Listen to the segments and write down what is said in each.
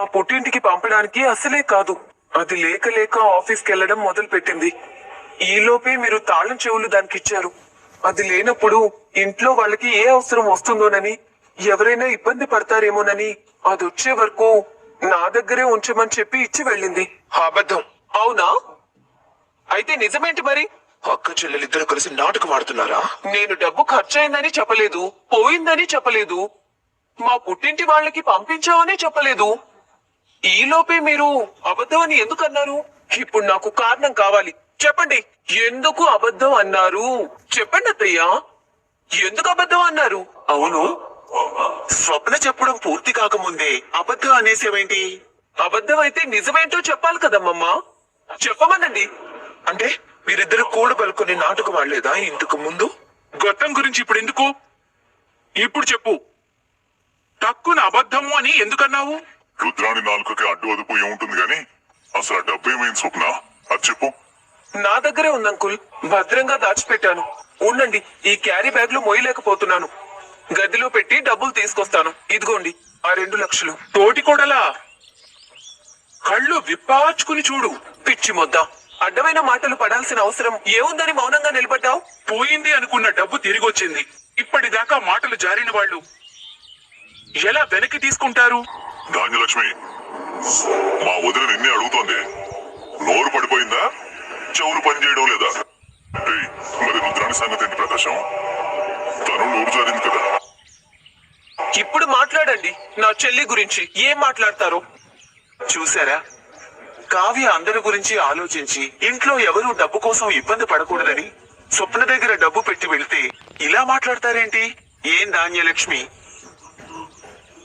మా పుట్టింటికి పంపడానికి అసలే కాదు. అది లేక లేక ఆఫీస్కి వెళ్ళడం మొదలు పెట్టింది ఈలోపే మీరు తాళం చెవులు దానికి ఇచ్చారు అది లేనప్పుడు ఇంట్లో వాళ్ళకి ఏ అవసరం వస్తుందోనని ఎవరైనా ఇబ్బంది పడతారేమోనని అది వచ్చే వరకు నా దగ్గరే ఉంచమని చెప్పి ఇచ్చి వెళ్ళింది. అబద్ధం. అవునా? అయితే నిజమేంటి మరి? అక్క చెల్లెలిద్దరు కలిసి నాటకం ఆడుతున్నారా? నేను డబ్బు ఖర్చయిందని చెప్పలేదు పోయిందని చెప్పలేదు మా పుట్టింటి వాళ్ళకి పంపించావని చెప్పలేదు. ఈలోపే మీరు అబద్ధం అని ఎందుకు అన్నారు? ఇప్పుడు నాకు కారణం కావాలి. చెప్పండి. ఎందుకు అబద్ధం అన్నారు? చెప్పండి అత్తయ్యా. ఎందుకు అబద్ధం అన్నారు? అవును. స్వప్న చెప్పడం పూర్తి కాకముందే అబద్ధం అనేసేవేంటి? అబద్ధం అయితే నిజమేంటో చెప్పాలి కదమ్మమ్మా. చెప్పమనండి. అంటే మీరిద్దరు కూడ పలుకొని నాటకం ఆడలేదా ఇంతకు ముందు? గొట్టం గురించి ఇప్పుడు ఎందుకు? ఇప్పుడు చెప్పు. తక్కువ అబద్ధము అని ఎందుకన్నావు? రుద్రాని నాలుకకి అడ్డు అదుపు ఏముంటుంది గాని? అసలు ఆ డబ్బు ఏమైంది స్వప్న? అది చెప్పు. నా దగ్గరే ఉంది అంకుల్. భద్రంగా దాచిపెట్టాను. ఉండండి ఈ క్యారీ బ్యాగ్లో మోయలేకపోతున్నాను. గదిలో పెట్టి డబ్బులు తీసుకొస్తాను. ఇదిగోండి ఆ రెండు లక్షలు. తోటి కొడలా. కళ్ళు విప్పాచుకుని చూడు పిచ్చి మొద్ద. అడ్డమైన మాటలు పడాల్సిన అవసరం ఏముందని మౌనంగా నిలబడ్డావు? పోయింది అనుకున్న డబ్బు తిరిగి వచ్చింది ఇప్పటిదాకా మాటలు జారిన వాళ్ళు ఎలా వెనక్కి తీసుకుంటారు? ధాన్యలక్ష్మి మా వదిన నిన్నే అడుగుతోంది. నోరు పడిపోయిందా? చెవులు పని చేయడం లేదా? మరి రుద్రాని సంగతి ఏంటి ప్రకాశం? తను నోరు జారింది కదా. ఇప్పుడు మాట్లాడండి నా చెల్లి గురించి ఏం మాట్లాడతారు? చూసారా? కావ్య అందరి గురించి ఆలోచించి ఇంట్లో ఎవరూ డబ్బు కోసం ఇబ్బంది పడకూడదని స్వప్న దగ్గర డబ్బు పెట్టి వెళ్తే ఇలా మాట్లాడతారేంటి? ఏం ధాన్యలక్ష్మి?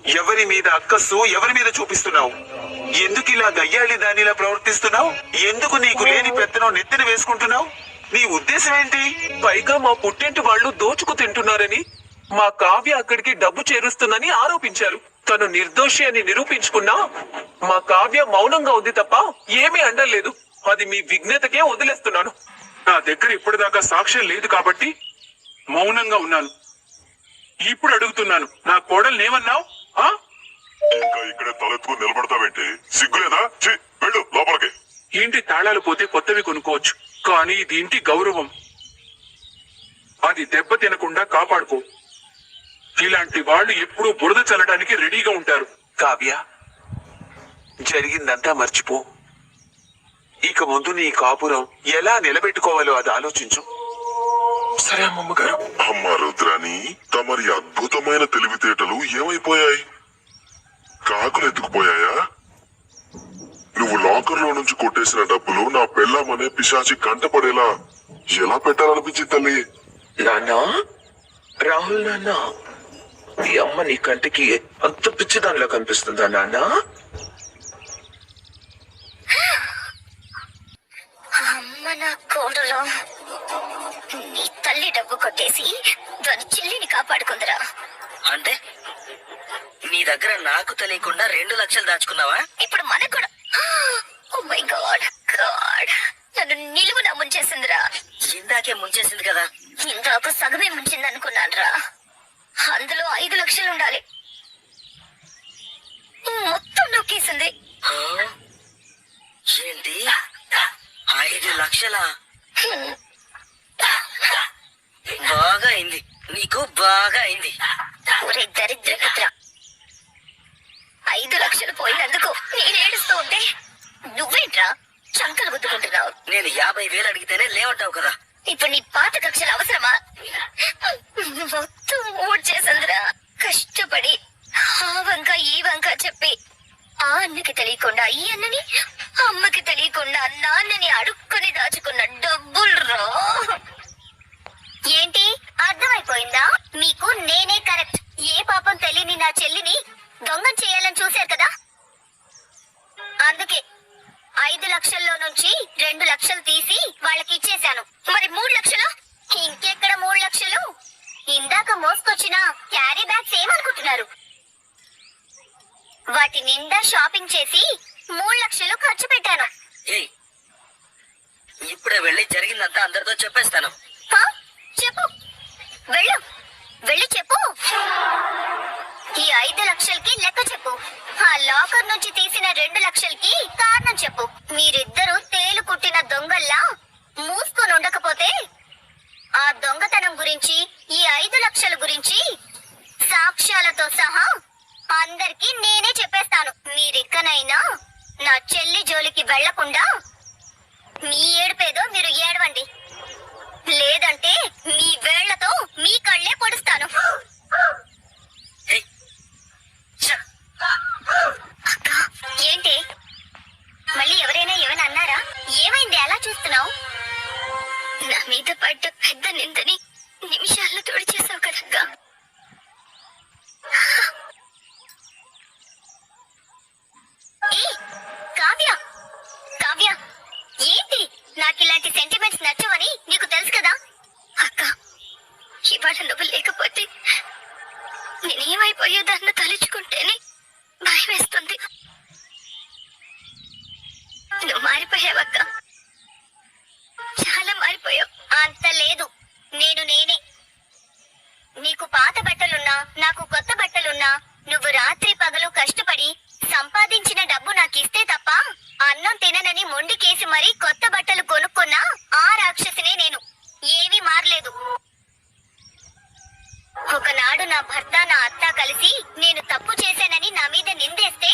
ఎవరి మీద అక్కస్సు ఎవరి మీద చూపిస్తున్నావు? ఎందుకు ఇలా గయ్యాళి దానిలా ప్రవర్తిస్తున్నావు? ఎందుకు నీకు లేని పెత్తనం నెత్తిన వేసుకుంటున్నావు? నీ ఉద్దేశం ఏంటి? పైగా మా పుట్టింటి వాళ్ళు దోచుకు తింటున్నారని మా కావ్య అక్కడికి డబ్బు చేరుస్తుందని ఆరోపించారు. తను నిర్దోషి అని నిరూపించుకున్నా మా కావ్య మౌనంగా ఉంది తప్ప ఏమీ అండలేదు. అది మీ విఘ్నతకే వదిలేస్తున్నాను. నా దగ్గర ఇప్పటిదాకా సాక్ష్యం లేదు కాబట్టి మౌనంగా ఉన్నాను. ఇప్పుడు అడుగుతున్నాను నా కోడల్నేమన్నావు ఆ ఇంకా ఇక్కడే తలెత్తుకుని నిలబడతావేంటి? సిగ్గులేదా? వెళ్ళు లోపలికి. ఇంటి తాళాలు పోతే కొత్తవి కొనుక్కోవచ్చు. కానీ ఇది ఇంటి గౌరవం. అది దెబ్బ తినకుండా కాపాడుకో. ఇలాంటి వాళ్ళు ఎప్పుడూ బురద చల్లడానికి రెడీగా ఉంటారు. కావ్య జరిగిందంతా మర్చిపో. ఇక ముందు నీ కాపురం ఎలా నిలబెట్టుకోవాలో అది ఆలోచించు. సరే అమ్మమ్మ గారు. అమ్మ రుద్రాని తమరి అద్భుతమైన తెలివితేటలు ఏమైపోయాయి? కాకులు ఎత్తుకుపోయాయా? నువ్వు లాకర్లో నుంచి కొట్టేసిన డబ్బులు నా పెళ్ళామనే పిశాచి కంటపడేలా ఎలా పెట్టాలనిపించింది తల్లి? నాన్న రాహుల్ నాన్న మీ అమ్మ నీ కంటికి అంత పిచ్చిదానిలా కనిపిస్తుందా నాన్న అమ్మ నా కోడలో తల్లి డబ్బు కొట్టేసి దాని చెల్లిని కాపాడుకుందిరా. అంటే నీ దగ్గర నాకు తెలియకుండా రెండు లక్షలు దాచుకున్నావా? ఇప్పుడు మనకు కూడా. ఓ మై గాడ్ గాడ్ నన్ను నిలువున ముంచేసిందిరా. ఇందాకే ముంచేసింది కదా. ఇందాక సగమే ముంచింది అనుకున్నానురా అందులో ఐదు లక్షలు ఉండాలి. మొత్తం నొక్కేసింది? ఏంటి? ఐదు లక్షల? బాగా అయింది నీకు బాగా అయింది ఒరే దరిద్ర ఐదు లక్షలు పోయినందుకు నేను ఏడుస్తూ ఉంటే నువ్వేంట్రా చంకలు గుద్దుకుంటున్నావు? నేను యాభై వేలు అడిగితేనే లేవంటావు కదా. ఇప్పుడు నీ పాత కక్షలు అవసరమా? మొత్తం ఊడ్చేసిందిరా. కష్టపడి ఆ వంక ఈ వంక చెప్పి ఆ అన్నకి తెలియకుండా ఈ అన్నని అమ్మకి తెలియకుండా నాన్నని అడుక్కొని దాచుకున్న డబ్బులు ఏంటి? అర్థమైపోయిందా? మీకు నేనే కరెక్ట్. ఏ పాపం తెలియని నా చెల్లిని దొంగం చేయాలని చూశారు కదా? అందుకే ఐదు లక్షల్లో నుంచి రెండు లక్షలు తీసి వాళ్ళకి ఇచ్చేశాను. మరి మూడు లక్షలు? ఇంకెక్కడ మూడు లక్షలు? ఇందాక మోసుకొచ్చిన క్యారీ బ్యాగ్స్ ఏమనుకుంటున్నారు? వాటి నిండా షాపింగ్ చేసి మూడు లక్షలు ఖర్చు పెట్టాను. ఏయ్ ఇప్పుడే వెళ్ళి జరిగిందంతా అందరితో చెప్పేస్తాను. చెప్పు. వెళ్ళు. వెళ్ళి చెప్పు. ఈ ఐదు లక్షలకి లెక్క చెప్పు. ఆ లాకర్ నుంచి తీసిన రెండు లక్షలకి కారణం చెప్పు. మీరిద్దరూ తేలు కుట్టిన దొంగల్లా మూసుకొని ఉండకపోతే ఆ దొంగతనం గురించి ఈ ఐదు లక్షల గురించి సాక్ష్యాలతో సహా అందరికీ నేనే చెప్పేస్తాను. మీరిక్కనైనా నా చెల్లి జోలికి వెళ్ళకుండా మీ ఏడుపేదో మీరు ఏడవండి. లేదంటే మీ వేళ్ళతో మీ కళ్ళే పొడుస్తాను. విననని మొండికేసి మరీ కొత్త బట్టలు కొనుక్కున్నా ఆ రాక్షసినే నేను. ఏమీ మారలేదు. ఒకనాడు నా భర్త నా అత్త కలిసి నేను తప్పు చేశానని నా మీద నిందేస్తే